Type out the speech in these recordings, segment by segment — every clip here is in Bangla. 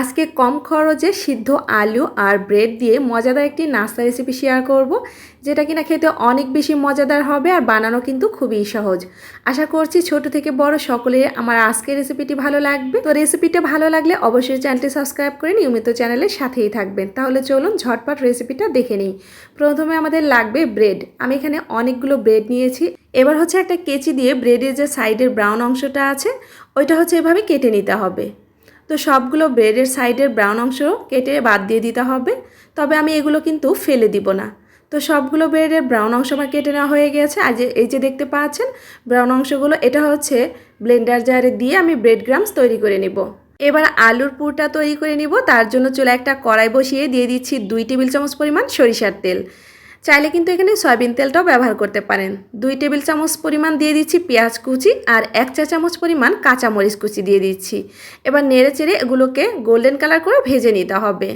আজকে কম খরচে সিদ্ধ আলু আর ব্রেড দিয়ে মজাদার একটি নাস্তা রেসিপি শেয়ার করব, যেটা কিনা খেতে অনেক বেশি মজাদার হবে আর বানানো কিন্তু খুবই সহজ। আশা করছি ছোট থেকে বড় সকলে আমার আজকের রেসিপিটি ভালো লাগবে। তো রেসিপিটা ভালো লাগলে অবশ্যই চ্যানেলটি সাবস্ক্রাইব করে নিয়মিত চ্যানেলের সাথেই থাকবেন। তাহলে চলুন ঝটপট রেসিপিটা দেখে নিই। প্রথমে আমাদের লাগবে ব্রেড আমি এখানে অনেকগুলো ব্রেড নিয়েছি। এবার হচ্ছে একটা কেচি দিয়ে ব্রেডের যে সাইডের ব্রাউন অংশটা আছে, ওইটা হচ্ছে এভাবে কেটে নিতে হবে। তো সবগুলো ব্রেডের সাইডের ব্রাউন অংশ কেটে বাদ দিয়ে দিতে হবে। তবে আমি এগুলো কিন্তু ফেলে দিব না। তো সবগুলো ব্রেডের ব্রাউন অংশ আমার কেটে নেওয়া হয়ে গেছে। আর যে, এই যে দেখতে পাচ্ছেন, ব্রাউন অংশগুলো, এটা হচ্ছে ব্লেন্ডার জারে দিয়ে আমি ব্রেড গ্রামস তৈরি করে নেব। এবার আলুর পুরটা তৈরি করে নিব। তার জন্য চলে একটা কড়াই বসিয়ে দিয়ে দিচ্ছি দুই টেবিল চামচ পরিমাণ সরিষার তেল। চাইলে কিন্তু এখানে সয়াবিন তেলটাও ব্যবহার করতে পারেন। দুই টেবিল চামচ পরিমাণ দিয়ে দিচ্ছি পেঁয়াজ কুচি আর এক চা চামচ পরিমাণ কাঁচামরিচ কুচি দিয়ে দিচ্ছি। এবার নেড়ে চেড়ে এগুলোকে গোল্ডেন কালার করে ভেজে নিতে হবে।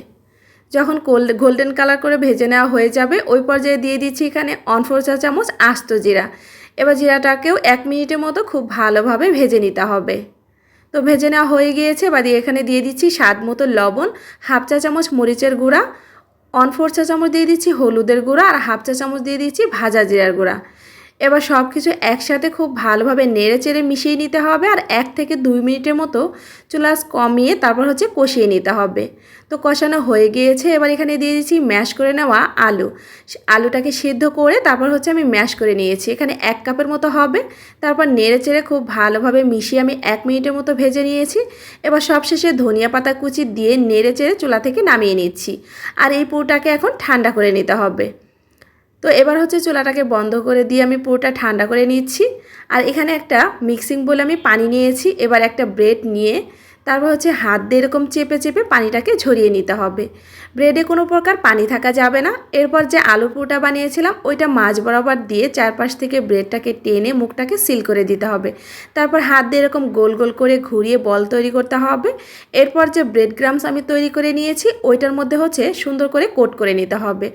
যখন কোল্ড গোল্ডেন কালার করে ভেজে নেওয়া হয়ে যাবে, ওই পর্যায়ে দিয়ে দিচ্ছি এখানে অন ফোর চা চামচ আস্ত জিরা। এবার জিরাটাকেও এক মিনিটের মতো খুব ভালোভাবে ভেজে নিতে হবে। তো ভেজে নেওয়া হয়ে গিয়েছে বা দিয়ে এখানে দিয়ে দিচ্ছি স্বাদ মতো লবণ, হাফ চা চামচ মরিচের গুঁড়া অন ফোর চা চামচ দিয়ে দিচ্ছি হলুদের গুঁড়া আর হাফ চা চামচ দিয়ে দিচ্ছি ভাজা জিরার গুঁড়া। এবার সব কিছু একসাথে খুব ভালোভাবে নেড়ে চেড়ে মিশিয়ে নিতে হবে আর এক থেকে দুই মিনিটের মতো চুলা কমিয়ে তারপর হচ্ছে কষিয়ে নিতে হবে। তো কষানো হয়ে গিয়েছে, এবার এখানে দিয়ে দিচ্ছি ম্যাশ করে নেওয়া আলু। আলুটাকে সিদ্ধ করে তারপর হচ্ছে আমি ম্যাশ করে নিয়েছি। এখানে এক কাপের মতো হবে। তারপর নেড়ে চেড়ে খুব ভালোভাবে মিশিয়ে আমি এক মিনিটের মতো ভেজে নিয়েছি। এবার সবশেষে ধনিয়া পাতা কুচি দিয়ে নেড়ে চেড়ে চুলা থেকে নামিয়ে নিচ্ছি। আর এই পুরোটাকে এখন ঠান্ডা করে নিতে হবে। তো এবার হচ্ছে চুলাটাকে বন্ধ করে দিয়ে আমি পুরোটা ঠান্ডা করে নিচ্ছি। আর এখানে একটা মিক্সিং বলে আমি পানি নিয়েছি। এবার একটা ব্রেড নিয়ে তারপর হচ্ছে হাত দিয়ে এরকম চেপে চেপে পানিটাকে ঝরিয়ে নিতে হবে। ব্রেডে কোনো প্রকার পানি থাকা যাবে না। এরপর যে আলু পুরোটা বানিয়েছিলাম, ওইটা মাছ বরাবর দিয়ে চারপাশ থেকে ব্রেডটাকে টেনে মুখটাকে সিল করে দিতে হবে। তারপর হাত দিয়ে এরকম গোল গোল করে ঘুরিয়ে বল তৈরি করতে হবে। এরপর যে ব্রেড গ্রামস আমি তৈরি করে নিয়েছি, ওইটার মধ্যে হচ্ছে সুন্দর করে কোট করে নিতে হবে।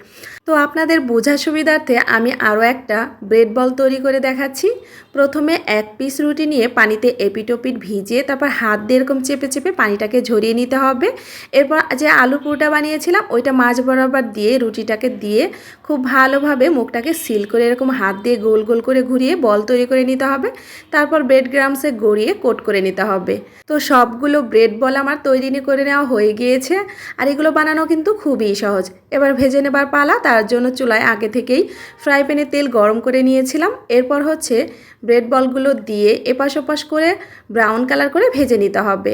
তো আপনাদের বোঝার সুবিধার্থে আমি আরও একটা ব্রেড বল তৈরি করে দেখাচ্ছি। প্রথমে এক পিস রুটি নিয়ে পানিতে এপিটোপিট ভিজিয়ে তারপর হাত দিয়ে এরকম চেপে চেপে চেপে পানিটাকে ঝরিয়ে নিতে হবে। এরপর যে আলু পুরোটা বানিয়েছিলাম, ওইটা মাছ বরাবর দিয়ে, রুটিটাকে দিয়ে খুব ভালোভাবে মুখটাকে সিল করে, এরকম হাত দিয়ে গোল গোল করে ঘুরিয়ে বল তৈরি করে নিতে হবে। তারপর ব্রেড গ্রামসে গড়িয়ে কোট করে নিতে হবে। তো সবগুলো ব্রেড বল আমার তৈরি করে নেওয়া হয়ে গিয়েছে। আর এগুলো বানানো কিন্তু খুবই সহজ। এবার ভেজে নেবার পালা, তার জন্য চুলায় আগে থেকেই ফ্রাই প্যানে তেল গরম করে নিয়েছিলাম। এরপর হচ্ছে ব্রেড বলগুলো দিয়ে এপাশ ওপাশ করে ব্রাউন কালার করে ভেজে নিতে হবে।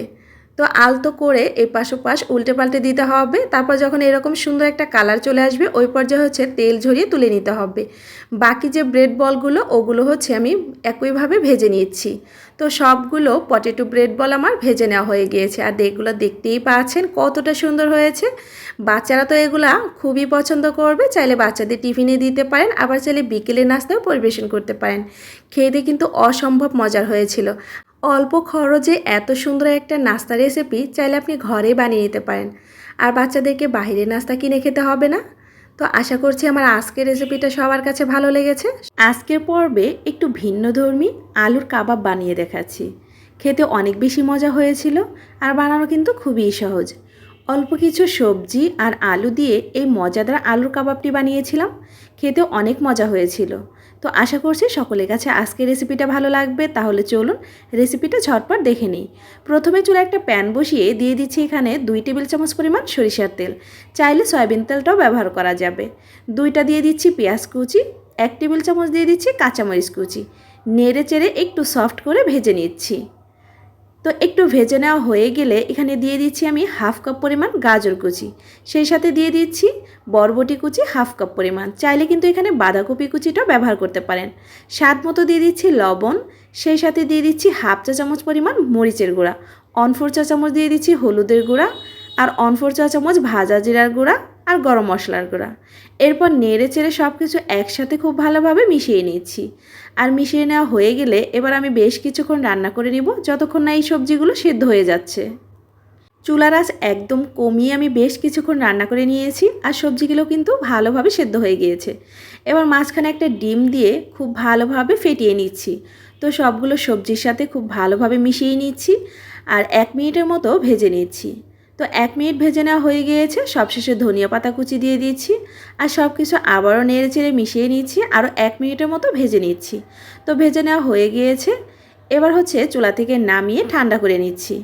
তো আলতো করে এপাশ ওপাশ উল্টে পাল্টে দিতে হবে। তারপর যখন এরকম সুন্দর একটা কালার চলে আসবে, ওই পর্যায়ে হচ্ছে তেল ঝরিয়ে তুলে নিতে হবে। বাকি যে ব্রেড বলগুলো, ওগুলো হচ্ছে আমি একইভাবে ভেজে নিচ্ছি। তো সবগুলো পটেটো ব্রেড বল আমার ভেজে নেওয়া হয়ে গিয়েছে। আর এগুলো দেখতেই পাচ্ছেন কতটা সুন্দর হয়েছে। বাচ্চারা তো এগুলা খুবই পছন্দ করবে। চাইলে বাচ্চাদের টিফিনে দিতে পারেন, আবার চাইলে বিকেলে নাস্তাও পরিবেশন করতে পারেন। খেতে কিন্তু অসম্ভব মজার হয়েছিল। অল্প খরচে এত সুন্দর একটা নাস্তা রেসিপি চাইলে আপনি ঘরে বানিয়ে নিতে পারেন। আর বাচ্চাদেরকে বাইরে নাস্তা কিনে খেতে হবে না? তো আশা করছি আমার আজকের রেসিপিটা সবার কাছে ভালো লেগেছে। আজকের পর্বে একটু ভিন্ন ধর্মী আলুর কাবাব বানিয়ে দেখাচ্ছি। খেতে অনেক বেশি মজা হয়েছিল আর বানানো কিন্তু খুবই সহজ। অল্প কিছু সবজি আর আলু দিয়ে এই মজাদার আলুর কাবাবটি বানিয়েছিলাম। খেতে অনেক মজা হয়েছিল। তো আশা করছি সকলের কাছে আজকে রেসিপিটা ভালো লাগবে। তাহলে চলুন রেসিপিটা ঝটপট দেখে নিই। প্রথমে চুলে একটা প্যান বসিয়ে দিয়ে দিচ্ছি এখানে দুই টেবিল চামচ পরিমাণ সরিষার তেল। চাইলে সয়াবিন তেলটাও ব্যবহার করা যাবে। দুইটা দিয়ে দিচ্ছি পেঁয়াজ কুচি, এক টেবিল চামচ দিয়ে দিচ্ছি কাঁচামরিচ কুচি। নেড়ে চেড়ে একটু সফট করে ভেজে নিচ্ছি। তো একটু ভেজে নেওয়া হয়ে গেলে এখানে দিয়ে দিচ্ছি আমি হাফ কাপ পরিমাণ গাজর কুচি। সেই সাথে দিয়ে দিচ্ছি বরবটি কুচি হাফ কাপ পরিমাণ। চাইলে কিন্তু এখানে বাঁধাকপি কুচিটাও ব্যবহার করতে পারেন। স্বাদ মতো দিয়ে দিচ্ছি লবণ, সেই সাথে দিয়ে দিচ্ছি হাফ চা চামচ পরিমাণ মরিচের গুঁড়া। অনফোর চা চামচ দিয়ে দিচ্ছি হলুদের গুঁড়া আর অনফোর চা চামচ ভাজা জিরার গুঁড়া। আর গরম মশলার গুঁড়া। এরপর নেড়ে চেড়ে সব কিছু একসাথে খুব ভালোভাবে মিশিয়ে নিচ্ছি। আর মিশিয়ে নেওয়া হয়ে গেলে এবার আমি বেশ কিছুক্ষণ রান্না করে নিব, যতক্ষণ না এই সবজিগুলো সেদ্ধ হয়ে যাচ্ছে। চুলার আঁচ একদম কমিয়ে আমি বেশ কিছুক্ষণ রান্না করে নিয়েছি আর সবজিগুলো কিন্তু ভালোভাবে সেদ্ধ হয়ে গিয়েছে। এবার মাঝখানে একটা ডিম দিয়ে খুব ভালোভাবে ফেটিয়ে নিচ্ছি। তো সবগুলো সবজির সাথে খুব ভালোভাবে মিশিয়ে নিচ্ছি আর এক মিনিটের মতো ভেজে নিচ্ছি। তো এক মিনিট ভেজে নেওয়া হয়ে গিয়েছে। সবশেষে ধনিয়া পাতা কুচি দিয়ে দিচ্ছি। আর সব কিছু আবারও নেড়ে চেড়ে মিশিয়ে নিচ্ছি আরও এক মিনিটের মতো ভেজে নিচ্ছি। তো ভেজে নেওয়া হয়ে গিয়েছে। এবার হচ্ছে চুলা থেকে নামিয়ে ঠান্ডা করে নিচ্ছি।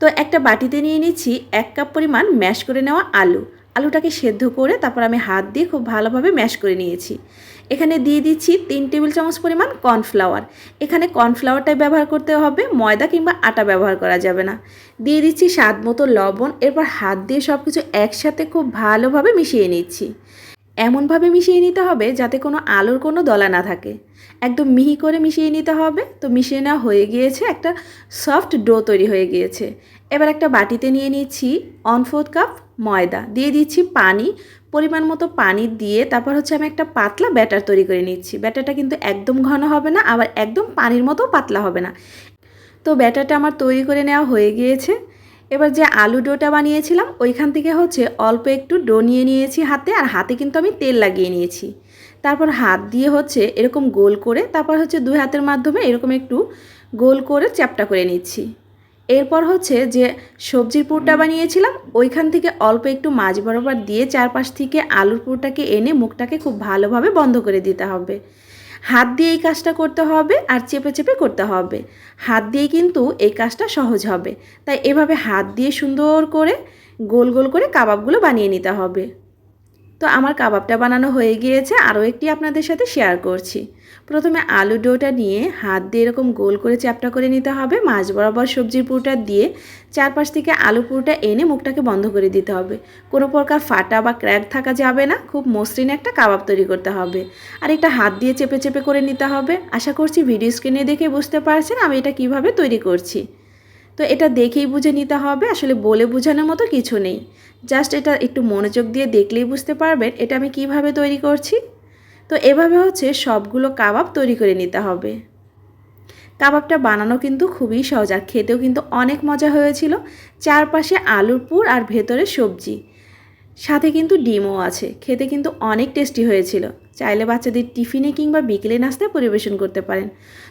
তো একটা বাটিতে নিয়ে নিচ্ছি এক কাপ পরিমাণ ম্যাশ করে নেওয়া আলু। আলুটাকে সেদ্ধ করে তারপর আমি হাত দিয়ে খুব ভালোভাবে ম্যাশ করে নিয়েছি। এখানে দিয়ে দিচ্ছি তিন টেবিল চামচ পরিমাণ কর্নফ্লাওয়ার। এখানে কর্নফ্লাওয়ারটাই ব্যবহার করতে হবে, ময়দা কিংবা আটা ব্যবহার করা যাবে না। দিয়ে দিচ্ছি স্বাদ মতো লবণ, এরপর হাত দিয়ে সব কিছু একসাথে খুব ভালোভাবে মিশিয়ে নিচ্ছি। এমনভাবে মিশিয়ে নিতে হবে যাতে কোনো আলুর কোনো দলা না থাকে। একদম মিহি করে মিশিয়ে নিতে হবে, তো মিশিয়ে নেওয়া হয়ে গিয়েছে একটা সফট ডো তৈরি হয়ে গিয়েছে। এবার একটা বাটিতে নিয়ে নিচ্ছি ওয়ান ফোর্থ কাপ ময়দা। দিয়ে দিচ্ছি পানি, পরিমাণ মতো পানি দিয়ে তারপর হচ্ছে আমি একটা পাতলা ব্যাটার তৈরি করে নিচ্ছি। ব্যাটারটা কিন্তু একদম ঘন হবে না, আবার একদম পানির মতো পাতলা হবে না। তো ব্যাটারটা আমার তৈরি করে নেওয়া হয়ে গিয়েছে। এবার যে আলু ডোটা বানিয়েছিলাম, ওইখান থেকে হচ্ছে অল্প একটু ডো নিয়ে নিয়েছি হাতে, আর হাতে কিন্তু আমি তেল লাগিয়ে নিয়েছি। তারপর হাত দিয়ে হচ্ছে এরকম গোল করে, তারপর হচ্ছে দুই হাতের মাধ্যমে এরকম একটু গোল করে চ্যাপটা করে নিচ্ছি। এরপর হচ্ছে যে সবজির পুরটা বানিয়েছিলাম, ওইখান থেকে অল্প একটু মাছ বরাবর দিয়ে চারপাশ থেকে আলুর পুরটাকে এনে মুখটাকে খুব ভালোভাবে বন্ধ করে দিতে হবে। হাত দিয়ে এই কাজটা করতে হবে আর চেপে চেপে করতে হবে। হাত দিয়ে কিন্তু এই কাজটা সহজ হবে। তাই এভাবে হাত দিয়ে সুন্দর করে গোল গোল করে কাবাবগুলো বানিয়ে নিতে হবে। তো আমার কাবাবটা বানানো হয়ে গিয়েছে, আরও একটি আপনাদের সাথে শেয়ার করছি। প্রথমে আলু ডোটা নিয়ে হাত দিয়ে এরকম গোল করে চ্যাপটা করে নিতে হবে। মাছ বরাবর সবজির পুরটা দিয়ে চারপাশ থেকে আলু পুরটা এনে মুখটাকে বন্ধ করে দিতে হবে। কোনো প্রকার ফাটা বা ক্র্যাক থাকা যাবে না, খুব মসৃণ একটা কাবাব তৈরি করতে হবে। আর এটা হাত দিয়ে চেপে চেপে করে নিতে হবে। আশা করছি ভিডিও স্ক্রিনে দেখে বুঝতে পারছেন আমি এটা কীভাবে তৈরি করছি। তো এটা দেখেই বুঝে নিতে হবে, আসলে বলে বোঝানোর মতো কিছু নেই। জাস্ট এটা একটু মনোযোগ দিয়ে দেখলেই বুঝতে পারবেন এটা আমি কীভাবে তৈরি করছি। তো এভাবে হচ্ছে সবগুলো কাবাব তৈরি করে নিতে হবে। কাবাবটা বানানো কিন্তু খুবই সহজ আর খেতেও কিন্তু অনেক মজা হয়েছিল। চারপাশে আলুর পুর আর ভেতরে সবজি। সাথে কিন্তু ডিমও আছে, খেতে কিন্তু অনেক টেস্টি হয়েছিল। চাইলে বাচ্চাদের টিফিনে কিংবা বিকেলে নাস্তায় পরিবেশন করতে পারেন।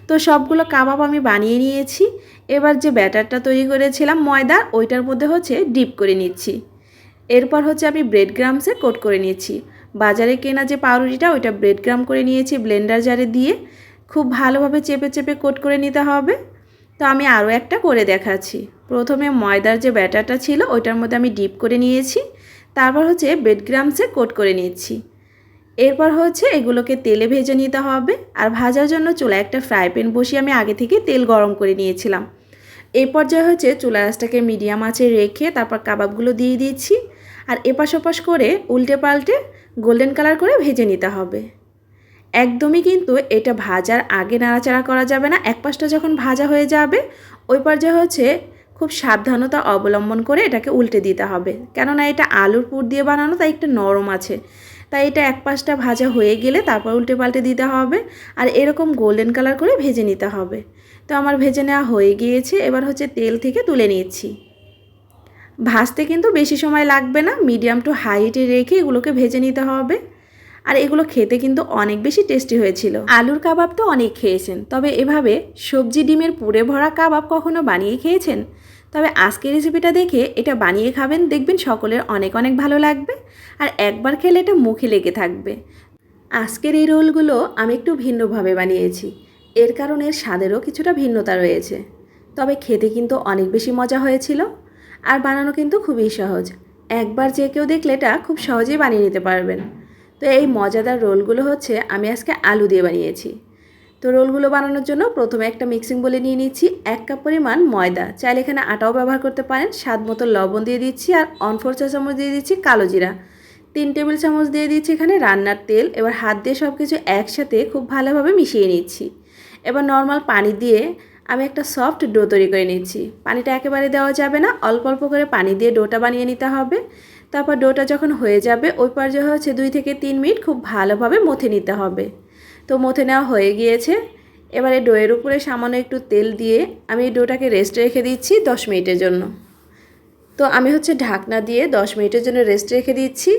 তো সবগুলো কাবাব আমি বানিয়ে নিয়েছি। এবার যে ব্যাটারটা তৈরি করেছিলাম, ময়দা, ওইটার মধ্যে হচ্ছে ডিপ করে নিচ্ছি। এরপর হচ্ছে আমি ব্রেড গ্রামসে কোট করে নিয়েছি বাজারে কেনা যে পাউরুটিটা, ওইটা ব্রেড গ্রাম করে নিয়েছি ব্লেন্ডার জারে দিয়ে। খুব ভালোভাবে চেপে চেপে কোট করে নিতে হবে। তো আমি আরও একটা করে দেখাচ্ছি। প্রথমে ময়দার যে ব্যাটারটা ছিল, ওইটার মধ্যে আমি ডিপ করে নিয়েছি। তারপর হচ্ছে বেডগ্রামসে কোট করে নিচ্ছি এরপর হচ্ছে এগুলোকে তেলে ভেজে নিতে হবে। আর ভাজার জন্য চুলা একটা ফ্রাই প্যান বসিয়ে আমি আগে থেকে তেল গরম করে নিয়েছিলাম। এই পর্যায়ে হচ্ছে চুলা আঁচটাকে মিডিয়াম আঁচে রেখে তারপর কাবাবগুলো দিয়ে দিচ্ছি আর এপাশ ওপাশ করে উল্টে পাল্টে গোল্ডেন কালার করে ভেজে নিতে হবে। একদমই কিন্তু এটা ভাজার আগে নাড়াচাড়া করা যাবে না। এক পাশটা যখন ভাজা হয়ে যাবে, ওই পর্যায়ে হচ্ছে খুব সাবধানতা অবলম্বন করে এটাকে উল্টে দিতে হবে। কেননা এটা আলুর পুর দিয়ে বানানো, তাই একটু নরম আছে। তাই এটা এক পাশটা ভাজা হয়ে গেলে তারপর উল্টে পাল্টে দিতে হবে আর এরকম গোল্ডেন কালার করে ভেজে নিতে হবে। তো আমার ভেজে নেওয়া হয়ে গিয়েছে, এবার হচ্ছে তেল থেকে তুলে নিচ্ছি। ভাজতে কিন্তু বেশি সময় লাগবে না মিডিয়াম টু হাইটে রেখে এগুলোকে ভেজে নিতে হবে। আর এগুলো খেতে কিন্তু অনেক বেশি টেস্টি হয়েছিল। আলুর কাবাব তো অনেক খেয়েছেন, তবে এভাবে সবজি ডিমের পুরে ভরা কাবাব কখনো বানিয়ে খেয়েছেন? তবে আজকের রেসিপিটা দেখে এটা বানিয়ে খাবেন, দেখবেন সকলের অনেক অনেক ভালো লাগবে। আর একবার খেলে এটা মুখে লেগে থাকবে। আজকের এই রোলগুলো আমি একটু ভিন্নভাবে বানিয়েছি। এর কারণে স্বাদেরও কিছুটা ভিন্নতা রয়েছে। তবে খেতে কিন্তু অনেক বেশি মজা হয়েছিল। আর বানানো কিন্তু খুবই সহজ। একবার যে কেউ দেখলে এটা খুব সহজেই বানিয়ে নিতে পারবেন। তো এই মজাদার রোলগুলো হচ্ছে, আমি আজকে আলু দিয়ে বানিয়েছি। তো রোলগুলো বানানোর জন্য প্রথমে একটা মিক্সিং বলে নিয়ে নিচ্ছি। এক কাপ পরিমাণ ময়দা। চাইলে এখানে আটাও ব্যবহার করতে পারেন। স্বাদ মতো লবণ দিয়ে দিচ্ছি আর অন ফোর চা চামচ দিয়ে দিচ্ছি কালো জিরা। তিন টেবিল চামচ দিয়ে দিচ্ছি এখানে রান্নার তেল। এবার হাত দিয়ে সব কিছু একসাথে খুব ভালোভাবে মিশিয়ে নিচ্ছি। এবার নর্মাল পানি দিয়ে আমি একটা সফট ডো তৈরি করে নিচ্ছি। পানিটা একেবারে দেওয়া যাবে না। অল্প অল্প করে পানি দিয়ে ডোটা বানিয়ে নিতে হবে। তারপর ডোটা যখন হয়ে যাবে, ওই পর্যায়ে হচ্ছে দুই থেকে তিন মিনিট খুব ভালোভাবে মথে নিতে হবে। তো মথে নেওয়া হয়ে গিয়েছে। এবারে ডোয়ের উপরে সামান্য একটু তেল দিয়ে আমি ডোটাকে রেস্টে রেখে দিচ্ছি দশ মিনিটের জন্য। তো আমি হচ্ছে ঢাকনা দিয়ে দশ মিনিটের জন্য রেস্ট রেখে দিচ্ছি।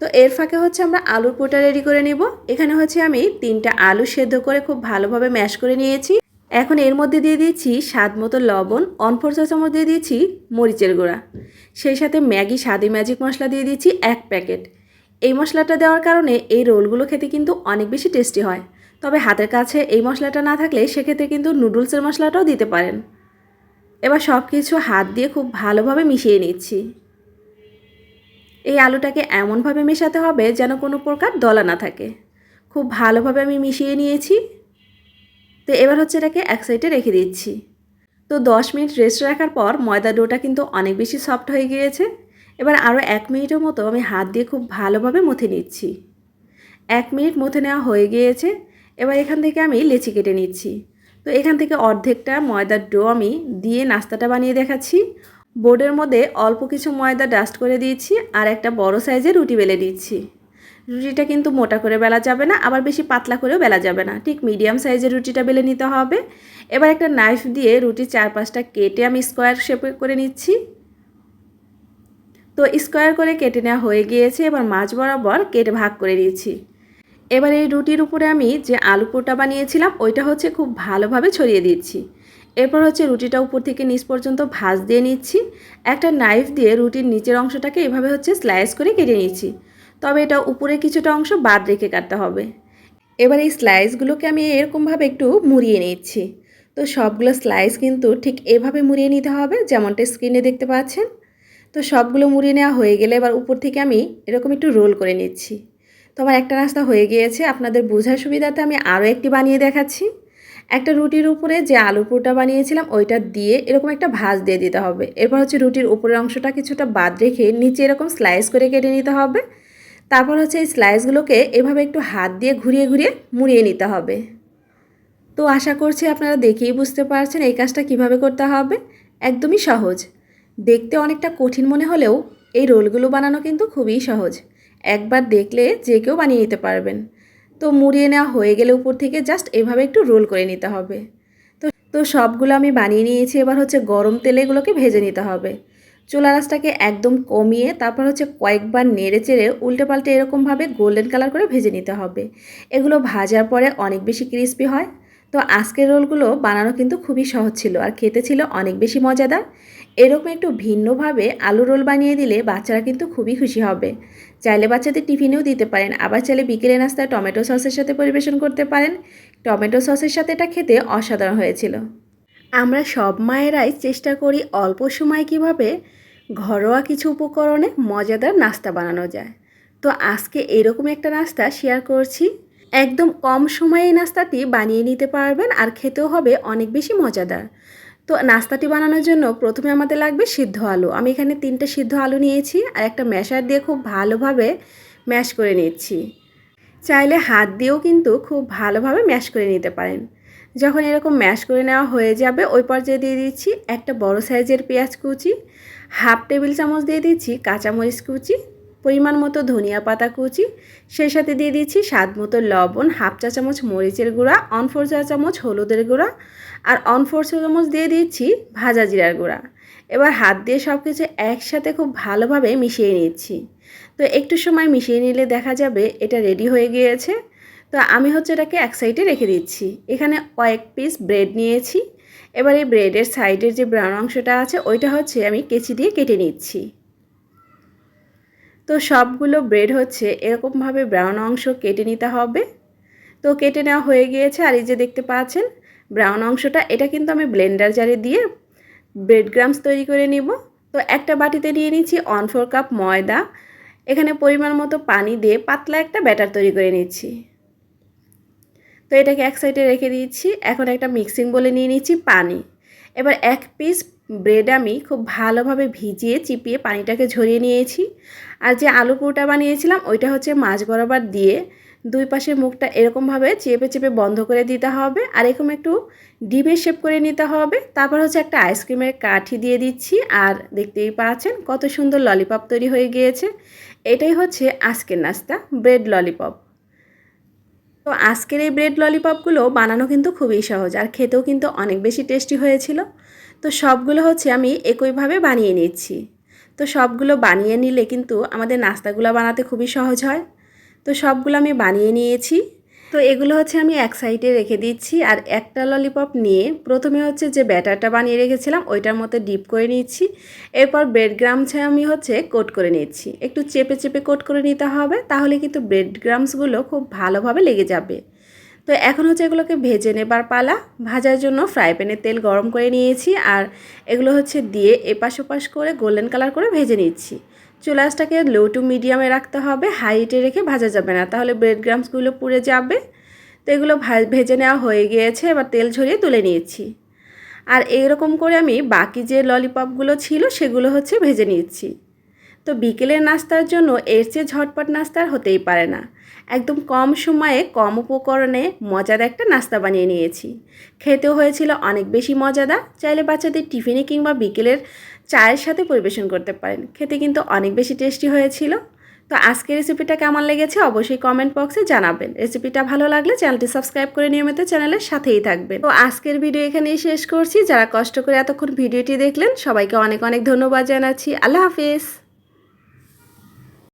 তো এর ফাঁকে হচ্ছে আমরা আলুর পোটা রেডি করে নিব। এখানে হচ্ছে আমি তিনটা আলু সেদ্ধ করে খুব ভালোভাবে ম্যাশ করে নিয়েছি। এখন এর মধ্যে দিয়ে দিয়েছি স্বাদ মতো লবণ অনফোর চা চামচ দিয়ে দিয়েছি মরিচের গুঁড়া। সেই সাথে ম্যাগি স্বাদি ম্যাজিক মশলা দিয়ে দিয়েছি এক প্যাকেট এই মশলাটা দেওয়ার কারণে এই রোলগুলো খেতে কিন্তু অনেক বেশি টেস্টি হয়। তবে হাতের কাছে এই মশলাটা না থাকলে সেক্ষেত্রে কিন্তু নুডলসের মশলাটাও দিতে পারেন। এবার সব কিছু হাত দিয়ে খুব ভালোভাবে মিশিয়ে নিচ্ছি। এই আলুটাকে এমনভাবে মেশাতে হবে যেন কোনো প্রকার দলা না থাকে। খুব ভালোভাবে আমি মিশিয়ে নিয়েছি। তো এবার হচ্ছে এটাকে এক সাইডে রেখে দিচ্ছি। তো দশ মিনিট রেস্ট রাখার পর ময়দা ডোটা কিন্তু অনেক বেশি সফট হয়ে গিয়েছে। এবার আরও এক মিনিটের মতো আমি হাত দিয়ে খুব ভালোভাবে মথে নিচ্ছি। এক মিনিট মথে নেওয়া হয়ে গিয়েছে, এবার এখান থেকে আমি লেচি কেটে নিচ্ছি। তো এখান থেকে অর্ধেকটা ময়দার ডো আমি দিয়ে নাস্তাটা বানিয়ে দেখাচ্ছি। বোর্ডের মধ্যে অল্প কিছু ময়দা ডাস্ট করে দিয়েছি আর একটা বড় সাইজের রুটি বেলে দিচ্ছি রুটিটা কিন্তু মোটা করে বেলা যাবে না, আবার বেশি পাতলা করেও বেলা যাবে না। ঠিক মিডিয়াম সাইজের রুটিটা বেলে নিতে হবে। এবার একটা নাইফ দিয়ে রুটির চার পাঁচটা কেটে আমি স্কোয়ার শেপে করে নিচ্ছি। তো স্কোয়ার করে কেটে নেওয়া হয়ে গিয়েছে, এবার মাছ বরাবর কেটে ভাগ করে নিয়েছি। এবার এই রুটির উপরে আমি যে আলু পোটা বানিয়েছিলাম, ওইটা হচ্ছে খুব ভালোভাবে ছড়িয়ে দিচ্ছি। এরপর হচ্ছে রুটিটা উপর থেকে নিচ পর্যন্ত ভাজ দিয়ে নিচ্ছি। একটা নাইফ দিয়ে রুটির নিচের অংশটাকে এভাবে হচ্ছে স্লাইস করে কেটে নিচ্ছি। তবে এটা উপরে কিছুটা অংশ বাদ রেখে কাটতে হবে। এবার এই স্লাইসগুলোকে আমি এরকমভাবে একটু মুড়িয়ে নিচ্ছি। তো সবগুলো স্লাইস কিন্তু ঠিক এভাবে মুড়িয়ে নিতে হবে, যেমনটা স্ক্রিনে দেখতে পাচ্ছেন। তো সবগুলো মুড়িয়ে নেওয়া হয়ে গেলে এবার উপর থেকে আমি এরকম একটু রোল করে নিচ্ছি। তো আমার একটা নাস্তা হয়ে গিয়েছে, আপনাদের বোঝার সুবিধাতে আমি আরও একটি বানিয়ে দেখাচ্ছি। একটা রুটির উপরে যে আলু পুরটা বানিয়েছিলাম, ওইটা দিয়ে এরকম একটা ভাজ দিয়ে দিতে হবে। এরপর হচ্ছে রুটির উপরের অংশটা কিছুটা বাদ রেখে নিচে এরকম স্লাইস করে কেটে নিতে হবে। তারপর হচ্ছে এই স্লাইসগুলোকে এভাবে একটু হাত দিয়ে ঘুরিয়ে ঘুরিয়ে মুড়িয়ে নিতে হবে। তো আশা করছি আপনারা দেখেই বুঝতে পারছেন এই কাজটা কীভাবে করতে হবে। একদমই সহজ। দেখতে অনেকটা কঠিন মনে হলেও এই রোলগুলো বানানো কিন্তু খুবই সহজ। একবার দেখলে যে কেউ বানিয়ে নিতে পারবেন। তো মুড়িয়ে নেওয়া হয়ে গেলে উপর থেকে জাস্ট এভাবে একটু রোল করে নিতে হবে। তো তো সবগুলো আমি বানিয়ে নিয়েছি, এবার হচ্ছে গরম তেলে এগুলোকে ভেজে নিতে হবে। চুলা রাসটাকে একদম কমিয়ে তারপর হচ্ছে কয়েকবার নেড়ে চেড়ে উল্টে পাল্টে এরকমভাবে গোল্ডেন কালার করে ভেজে নিতে হবে। এগুলো ভাজার পরে অনেক বেশি ক্রিস্পি হয়। তো আজকের রোলগুলো বানানো কিন্তু খুবই সহজ ছিল আর খেতে ছিল অনেক বেশি মজাদার। এরকম একটু ভিন্নভাবে আলু রোল বানিয়ে দিলে বাচ্চারা কিন্তু খুবই খুশি হবে। চাইলে বাচ্চাদের টিফিনেও দিতে পারেন, আবার চাইলে বিকেলে নাস্তায় টমেটো সসের সাথে পরিবেশন করতে পারেন। টমেটো সসের সাথে এটা খেতে অসাধারণ হয়েছিল। আমরা সব মায়েরাই চেষ্টা করি অল্প সময় কীভাবে ঘরোয়া কিছু উপকরণে মজাদার নাস্তা বানানো যায়। তো আজকে এরকম একটা নাস্তা শেয়ার করছি। একদম কম সময়ে এই নাস্তাটি বানিয়ে নিতে পারবেন আর খেতেও হবে অনেক বেশি মজাদার। তো নাস্তাটি বানানোর জন্য প্রথমে আমাদের লাগবে সিদ্ধ আলু। আমি এখানে তিনটে সিদ্ধ আলু নিয়েছি আর একটা ম্যাশার দিয়ে খুব ভালোভাবে ম্যাশ করে নিচ্ছি। চাইলে হাত দিয়েও কিন্তু খুব ভালোভাবে ম্যাশ করে নিতে পারেন। যখন এরকম ম্যাশ করে নেওয়া হয়ে যাবে, ওই পর্যায়ে দিয়ে দিচ্ছি একটা বড় সাইজের পেঁয়াজ কুচি, হাফ টেবিল চামচ দিয়ে দিচ্ছি কাঁচামরিচ কুচি পরিমাণ মতো ধনিয়া পাতা কুচি, সেই সাথে দিয়ে দিচ্ছি স্বাদ মতো লবণ, হাফ চা চামচ মরিচের গুঁড়া অন ফোর চা চামচ হলুদের গুঁড়া, আর অন ফোর চা চামচ দিয়ে দিচ্ছি ভাজা জিরার গুঁড়া। এবার হাত দিয়ে সব কিছু একসাথে খুব ভালোভাবে মিশিয়ে নিচ্ছি। তো একটু সময় মিশিয়ে নিলে দেখা যাবে এটা রেডি হয়ে গিয়েছে। তো আমি হচ্ছে এটাকে এক সাইডে রেখে দিচ্ছি। এখানে কয়েক পিস ব্রেড নিয়েছি। এবার এই ব্রেডের সাইডের যে ব্রাউন অংশটা আছে, ওইটা হচ্ছে আমি কেচি দিয়ে কেটে নিচ্ছি। তো সবগুলো ব্রেড হচ্ছে, এরকমভাবে ব্রাউন অংশ কেটে নিতে হবে। তো কেটে নেওয়া হয়ে গিয়েছে, আর এই যে দেখতে পাচ্ছেন ব্রাউন অংশটা, এটা কিন্তু আমি ব্লেন্ডার জারে দিয়ে ব্রেড গ্রামস তৈরি করে নিব। তো একটা বাটিতে নিয়ে নিচ্ছি ওয়ান ফোর কাপ ময়দা। এখানে পরিমাণ মতো পানি দিয়ে পাতলা একটা ব্যাটার তৈরি করে নিচ্ছি। তো এটাকে এক সাইডে রেখে দিচ্ছি, এখন একটা মিক্সিং বলে নিয়ে নিচ্ছি পানি। এবার এক পিস ব্রেড আমি খুব ভালোভাবে ভিজিয়ে চিপিয়ে পানিটাকে ঝরিয়ে নিয়েছি। আর যে আলু পুরোটা বানিয়েছিলাম, ওইটা হচ্ছে মাছ বরাবর দিয়ে দুই পাশে মুখটা এরকমভাবে চেপে চেপে বন্ধ করে দিতে হবে। আর এরকম একটু ডিপে শেপ করে নিতে হবে। তারপর হচ্ছে একটা আইসক্রিমের কাঠি দিয়ে দিচ্ছি। আর দেখতেই পাচ্ছেন কত সুন্দর ললিপপ তৈরি হয়ে গিয়েছে। এটাই হচ্ছে আজকের নাস্তা ব্রেড ললিপপ তো আজকের এই ব্রেড ললিপপগুলো বানানো কিন্তু খুবই সহজ। আর খেতেও কিন্তু অনেক বেশি টেস্টি হয়েছিল। তো সবগুলো হচ্ছে আমি একইভাবে বানিয়ে নিচ্ছি। তো সবগুলো বানিয়ে নিলে কিন্তু আমাদের নাস্তাগুলো বানাতে খুবই সহজ হয়। তো সবগুলো আমি বানিয়ে নিয়েছি। তো এগুলো হচ্ছে আমি এক সাইডে রেখে দিচ্ছি আর একটা ললিপপ নিয়ে প্রথমে হচ্ছে যে ব্যাটারটা বানিয়ে রেখেছিলাম, ওইটার মধ্যে ডিপ করে নিচ্ছি। এরপর ব্রেড গ্রামসে আমি হচ্ছে কোট করে নিচ্ছি। একটু চেপে চেপে কোট করে নিতে হবে, তাহলে কিন্তু ব্রেড গ্রামসগুলো খুব ভালোভাবে লেগে যাবে। তো এখন হচ্ছে এগুলোকে ভেজে নেবার পালা। ভাজার জন্য ফ্রাই প্যানে তেল গরম করে নিয়েছি আর এগুলো হচ্ছে দিয়ে এপাশ ওপাশ করে গোল্ডেন কালার করে ভেজে নিচ্ছি। চুলাসটাকে লো টু মিডিয়ামে রাখতে হবে হাইটে রেখে ভাজা যাবে না, তাহলে ব্রেড গ্রামসগুলো পুড়ে যাবে। তো এগুলো ভেজে নেওয়া হয়ে গিয়েছে, এবার তেল ঝরিয়ে তুলে নিয়েছি। আর এইরকম করে আমি বাকি যে ললিপপগুলো ছিল সেগুলো হচ্ছে ভেজে নিচ্ছি। তো বিকেলের নাস্তার জন্য এর চেয়ে ঝটপট নাস্তার হতেই পারে না। একদম কম সময়ে, কম উপকরণে মজার একটা নাস্তা বানিয়ে নিয়েছি। খেতেও হয়েছিল অনেক বেশি মজাদা চাইলে বাচ্চাদের টিফিনে কিংবা বিকেলের চায়ের সাথে পরিবেশন করতে পারেন। খেতে কিন্তু অনেক বেশি টেস্টি হয়েছিল। তো আজকের রেসিপিটা কেমন লেগেছে অবশ্যই কমেন্ট বক্সে জানাবেন। রেসিপিটা ভালো লাগলে চ্যানেলটি সাবস্ক্রাইব করে নিয়মিত চ্যানেলের সাথেই থাকবেন। তো আজকের ভিডিও এখানেই শেষ করছি। যারা কষ্ট করে এতক্ষণ ভিডিওটি দেখলেন, সবাইকে অনেক অনেক ধন্যবাদ জানাচ্ছি। আল্লাহ হাফিজ!